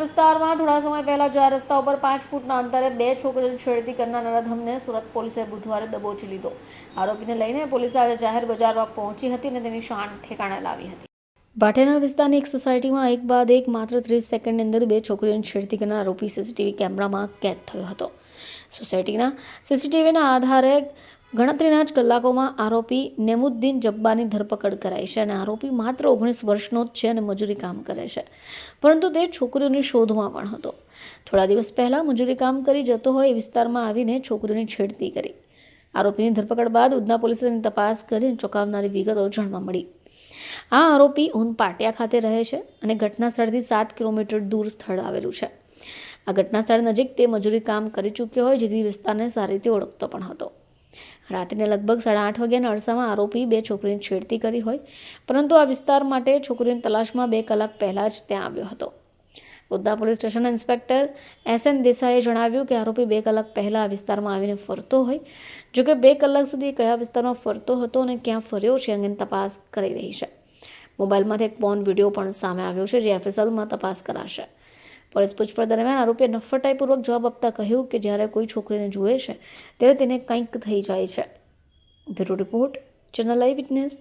વિસ્તારમાં થોડા સમય પહેલા જ્યાં રસ્તા ઉપર પાંચ ફૂટના અંતરે બે છોકરીઓની છેડતી કરનાર નરાધમને સુરત પોલીસે બુધવારે દબોચી લીધો. આરોપીને લઈને પોલીસે આજે જાહેર બજારમાં પહોંચી હતી અને તેની શાન ઠેકાણે લાવી હતી. ભાટેના વિસ્તારની એક સોસાયટીમાં એક બાદ એક માત્ર ત્રીસ સેકન્ડની અંદર બે છોકરીઓની છેડતી કરનાર આરોપી સીસીટીવી કેમેરામાં કેદ થયો હતો. સોસાયટીના સીસીટીવીના આધારે ગણતરીના જ કલાકોમાં આરોપી નેમુદ્દીન જબ્બાની ધરપકડ કરાઈ છે અને આરોપી માત્ર ઓગણીસ વર્ષનો જ છે અને મજૂરી કામ કરે છે. પરંતુ તે છોકરીઓની શોધમાં પણ હતો. થોડા દિવસ પહેલાં મજૂરી કામ કરી જતો હોય એ વિસ્તારમાં આવીને છોકરીઓની છેડતી કરી. આરોપીની ધરપકડ બાદ ઉધના પોલીસે તેની તપાસ કરી ચોંકાવનારી વિગતો જાણવા મળી. આ આરોપી ઉન પાટિયા ખાતે રહે છે અને ઘટના સ્થળથી સાત કિલોમીટર દૂર સ્થળ આવેલું છે. આ ઘટના સ્થળ નજીક તે મજૂરી કામ કરી ચૂક્યો હોય જેથી વિસ્તારને સારી રીતે ઓળખતો પણ હતો. રાત્રે લગભગ સાડા આઠ વાગ્યાના અરસામાં આરોપી બે છોકરીની છેડતી કરી હોય, પરંતુ આ વિસ્તાર માટે છોકરીની તલાશમાં બે કલાક પહેલાં જ ત્યાં આવ્યો હતો. ઉધના પોલીસ સ્ટેશનના ઇન્સ્પેક્ટર એસ એન દેસાઈએ જણાવ્યું કે આરોપી બે કલાક પહેલાં આ વિસ્તારમાં આવીને ફરતો હોય, જોકે બે કલાક સુધી કયા વિસ્તારમાં ફરતો હતો અને ક્યાં ફર્યો છે અંગેની તપાસ કરી રહી છે. મોબાઈલમાંથી એક પોન વીડિયો પણ સામે આવ્યો છે, જે એફએસએલમાં તપાસ કરાશે. પોલીસ પૂછપરછ દરમિયાન આરોપીએ નફટાઈપૂર્વક જવાબ આપતા કહ્યું કે જ્યારે કોઈ છોકરીને જુએ છે, ત્યારે તેને કંઈક થઈ જાય છે. Bureau report, channel I witness.